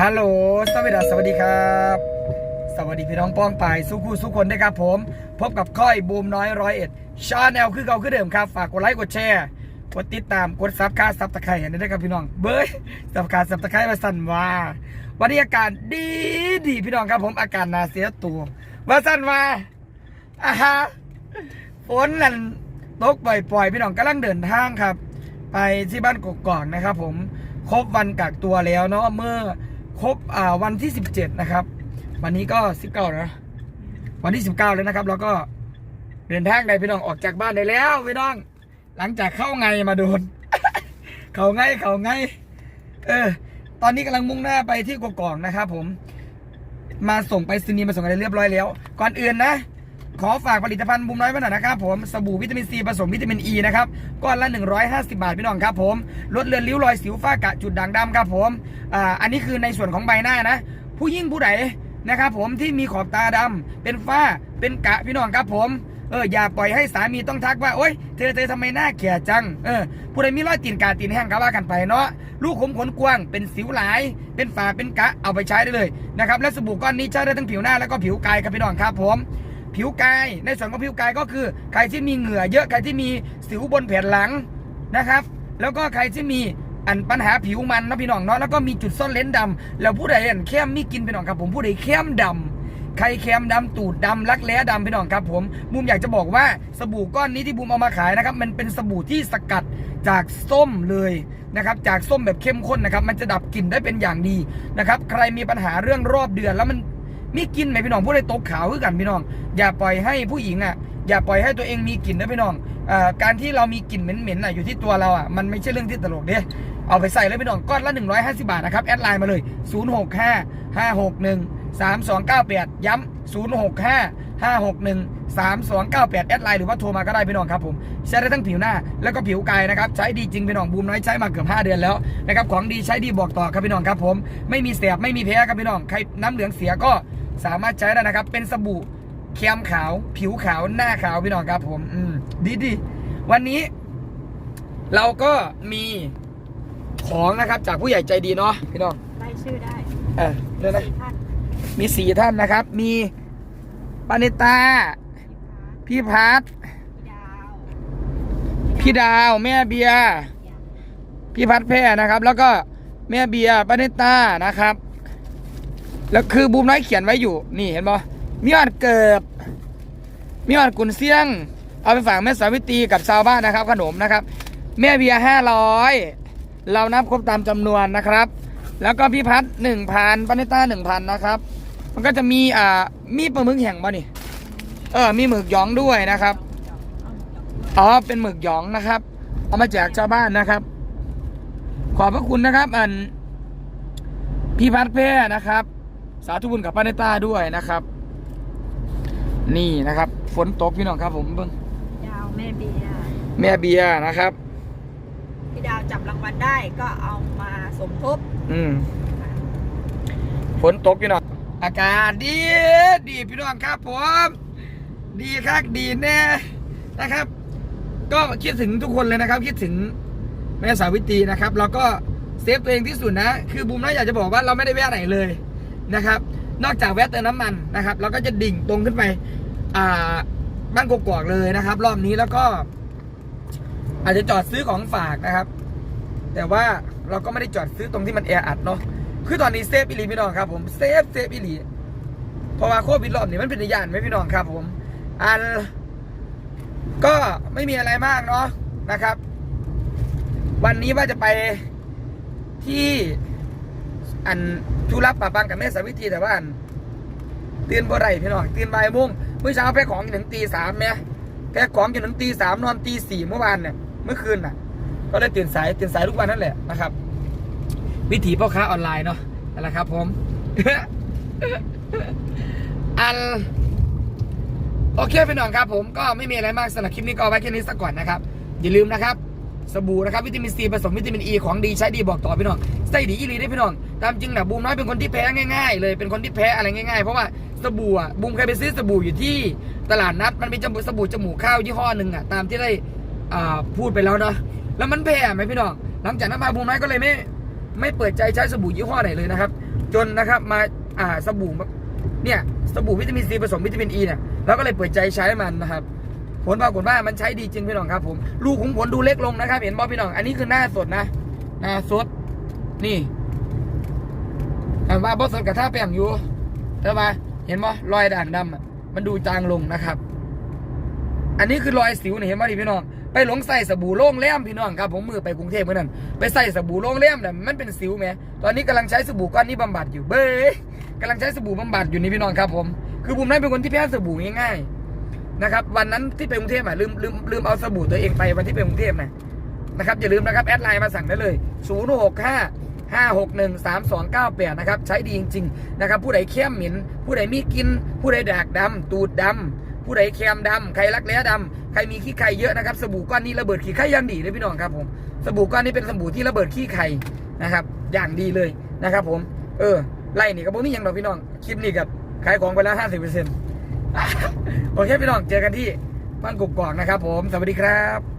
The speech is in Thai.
ฮัลโหล สวัสดีครับสวัสดีครับ สวัสดีพี่น้องป้องไปายสุขูสุขคนนะครับผม พบกับค่อยบูมน้อยร้อยเอ็ดชาแนลคือเก่าคือเดิมครับ ฝากกดไลค์กดแชร์ กดติดตามกดซับค่าซับตะไคร้เห็นได้ครับพี่น้อง เบ้ยซับค่าซับตะไคร้มาสั่นว่าวันนี้อากาศดีดีพี่น้องครับผมอากาศนาเสียตัวว่าสั่นว่าอ่าฮะฝนนั่นตกปล่อยๆพี่น้องกำลังเดินทางครับ ไปที่บ้านกกอกนะครับผมครบวันกักตัวแล้วเนาะเมื่อ ครบอ่าวันที่ 17 นะครับ วันนี้ก็ 19นะวันที่ 19 แล้วนะครับแล้วก็เดินทางได้พี่น้องออกจากบ้านได้แล้วพี่น้อง หลังจากเข้าไงมาโดน เขาไงเขาไง เออ ตอนนี้กำลังมุ่งหน้าไปที่กวกองนะครับผม มาส่งไปซีนีมาส่งอะไรเรียบร้อยแล้ว ก่อนอื่นนะ ขอฝากผลิตภัณฑ์บุมน้อยไว้หน่อยนะครับผมสบู่วิตามินซีผสมวิตามินอ e ีนะครับก้อนละ 150 บาทพี่น้องครับผมลดเลือนริ้วรอยสิวฝ้ากระจุดด่างดำครับผมอ่าอันนี้คือในส่วนของใบหน้านะ ผู้ยิ่งผู้ใดนะครับผมที่มีขอบตาดำเป็นฝ้าเป็นกระพี่น้องครับผมเอออย่าปล่อยให้สามีต้องทักว่าโอ๊ยเธอเธอทำไมหน้าแก่จังเออผู้ใดมีรอยตีนกาตีนแห้งก็ว่ากันไปเนาะลูกขมขนกว้างเป็นสิวหลาย เป็นฝ้าเป็นกระเอาไปใช้ได้เลยนะครับและสบู่ก้อนนี้ใช้ได้ทั้งผิวหน้าแล้วก็ผิวกายครับพี่น้องครับผม ผิวกาย ในส่วนของผิวกายก็คือ ใครที่มีเหงื่อเยอะใครที่มีสิวบนแผ่นหลังนะครับ แล้วก็ใครที่มีอันปัญหาผิวมันนะพี่น้องเนาะแล้วก็มีจุดซ่อนเลนดำแล้วผู้ใดอันเข้มมีกินพี่น้องครับผมผู้ใดเข้มดำใครเข้มดำตูดดำรักแร้ดำพี่น้องครับผมบูมอยากจะบอกว่าสบู่ก้อนนี้ที่บูมเอามาขายนะครับ มันเป็นสบู่ที่สกัดจากส้มเลยนะครับจากส้มแบบเข้มข้นนะครับ มันจะดับกลิ่นได้เป็นอย่างดีนะครับ ใครมีปัญหาเรื่องรอบเดือนแล้วมัน มีกินไหมพี่น้องผู้ใดตกขาวคือกันพี่น้อง อย่าปล่อยให้ผู้หญิงอะ อย่าปล่อยให้ตัวเองมีกลิ่นนะพี่น้องอการที่เรามีกลิ่นเหม็นๆอะอยู่ที่ตัวเราอะมันไม่ใช่เรื่องที่ตลกเด้เอาไปใส่เลยพี่น้องก้อนละ 150 บาทนะครับแอดไลน์มาเลย 065 561 3298 ย้ำ065 561 3298 แอดไลน์หรือว่าโทรมาก็ได้พี่น้องครับผมใช้ได้ทั้งผิวหน้าแล้วก็ผิวกายนะครับ ใช้ดีจริงพี่น้องบูมน้อยใช้มาเกือบ 5 เดือนแล้วนะครับของดีใช้ดีบอกต่อครับพี่น้องครับผม ไม่มีแสบไม่มีแพ้ครับพี่น้องใครน้ำเหลืองเสียก็ สามารถใช้ได้นะครับ เป็นสบู่เคียมขาว ผิวขาวหน้าขาวพี่น้องครับ ผมอืมดีดีวันนี้ เราก็มีของนะครับ จากผู้ใหญ่ใจดีเนาะพี่น้องไล่ชื่อได้เออเดี๋ยวนะสี่ท่านมีสี่ท่านนะครับ มีปานิตา พี่พัทพี่ดาวพี่ดาว แม่เบียร์พี่พัทแพร่นะครับ แล้วก็แม่เบียร์ปานิตานะครับ แล้วคือบูมน้อยเขียนไว้อยู่ นี่เห็นบ่มีวันเกิดมีวันกุนเซียง เอาไปฝากแม่สาวิตรีกับชาวบ้านนะครับ ขนมนะครับ แม่เบียร์ห้าร้อยเรานับครบตามจำนวนนะครับ แล้วก็พี่พัฒหนึ่งพันปานิต้าหนึ่งพันนะครับ มันก็จะมีอ่ามีปลาหมึกแห้งบ่นี่ เออ มีหมึกหยองด้วยนะครับ อ๋อ เป็นหมึกหยองนะครับ เอามาแจกชาวบ้านนะครับ ขอบพระคุณนะครับ อันพี่พัดแพร่นะครับ สาธุบุญกับป้าเนต้าด้วยนะครับ นี่นะครับ ฝนตกพี่น้องครับ ผมเบิ่งดาวแม่เบียร์แม่เบียร์นะครับ พี่ดาวจับรางวัลได้ก็เอามาสมทบอืมฝนตกพี่น้องอากาศดีดีพี่น้องครับผมดีคักดีแน่นะครับ ก็คิดถึงทุกคนเลยนะครับ คิดถึงแม่สาวิตรีนะครับ แล้วก็เซฟตัวเองที่สุดนะ คือบูมน่าอยากจะบอกว่าเราไม่ได้แวะไหนเลย นะครับ นอกจากแวะเติมน้ำมันนะครับเราก็จะดิ่งตรงขึ้นไปบ้านกกอกเลยนะครับ รอบนี้แล้วก็ อาจจะจอดซื้อของฝากนะครับ แต่ว่าเราก็ไม่ได้จอดซื้อตรงที่มันแออัดเนาะคือตอนนี้เซฟอิลีพี่น้องครับผมเซฟเซฟอิลีเพราะว่าโควิดรอบนี้มันเป็นยานไหมพี่น้องครับผมอันก็ไม่มีอะไรมากเนาะนะครับ วันนี้ว่าจะไปที่ อันทุรับปะปังกับแม่สาวิตรีแต่ว่าอันตื่นบ่ไรพี่น้องตื่นบ่ายโมงเมื่อเช้าแพ็คของอยู่ถึงตีสามเนี่ยแพ็คของอยู่ถึงตีสามนอนตีสี่เมื่อวานเนี่ยเมื่อคืนน่ะ ก็เลยตื่นสายตื่นสายทุกวันนั่นแหละนะครับ วิถีพ่อค้าออนไลน์เนาะนั่นแหละครับ ผมอันโอเคพี่น้องครับ ผมก็ไม่มีอะไรมากสำหรับคลิปนี้ก็ไว้แค่นี้สักก่อนนะครับ อย่าลืมนะครับ สบู่นะครับวิตามินซีผสมวิตามินอ e ีของดีใช้ดีบอกต่อพี่น้องใส่ดีอีหลีได้พี่น้องตามจริงนะบูมน้อยเป็นคนที่แพ้ง่ายๆ เลยเป็นคนที่แพ้อะไรง่ายๆ เพราะว่าสบู่อะบูมเคยไปซื้อสบู่อยู่ที่ตลาดนัดมันเป็นจมูกสบู่จมูกข้าวยี่ห้อหนึ่งอะตามที่ได้อ่าพูดไปแล้วเนาะแล้วมันแพ้ไหมพี่น้องหลังจากนั้นมาบูมน้อยก็เลยไม่ไม่เปิดใจใช้สบู่ยี่ห้อไหนเลยนะครับ จนนะครับมาอ่าสบู่เนี่ยสบู่วิตามินซีผสมวิตามินอีเนี่ยเราก็เลยเปิดใจใช้มันนะครับ ผลปรากฏว่ามันใช้ดีจริงพี่น้องครับ ผมลูกขุมขนดูเล็กลงนะครับ เห็นบ่พี่น้อง อันนี้คือหน้าสดนะหน้าสด นี่ถามว่าบอสดกับท่าแป้งอยู่แต่ว่าเห็นบ่รอยด่างดำมันดูจางลงนะครับ อันนี้คือรอยสิวนี่เห็นบ่ดิพี่น้องไปหลงใส่สบู่โล่งแล้มพี่น้องครับผมมือไปกรุงเทพเมื่อนั้นไปใส่สบู่โล่งแล้มเนี่ยมันเป็นสิวไหมตอนนี้กำลังใช้สบู่ก้อนนี้บำบัดอยู่เบ้ยกำลังใช้สบู่บำบัดอยู่นี่พี่น้องครับผม คือผมนั้นเป็นคนที่แพ้สบู่ง่ายๆ นะครับ วันนั้นที่ไปกรุงเทพอะลืมลืมลืมเอาสบู่ตัวเองไปวันที่ไปกรุงเทพนะนะครับอย่าลืมนะครับแอดไลน์มาสั่งได้เลย 0 6 5 5 6 1 3 2 9 8 นะครับ ใช้ดีจริง ๆ นะครับ ผู้ใดเข้มหม็นผู้ใดมีกิน ผู้ใดดากดำ ตูดดำ ผู้ใดแคมดำ ใครรักแร้ดำ ใครมีขี้ไข่เยอะนะครับ สบู่ก้อนนี้ระเบิดขี้ไข่อย่างดีเลยพี่น้องครับผม สบู่ก้อนนี้เป็นสบู่ที่ระเบิดขี้ไข่นะครับ อย่างดีเลยนะครับผม เออ ไล่นี่ก็บ่มีหยังดอกพี่น้อง คลิปนี้กับขายของไปแล้ว50% โอเคพี่น้องเจอกันที่บ้านกุกอกนะครับผม สวัสดีครับ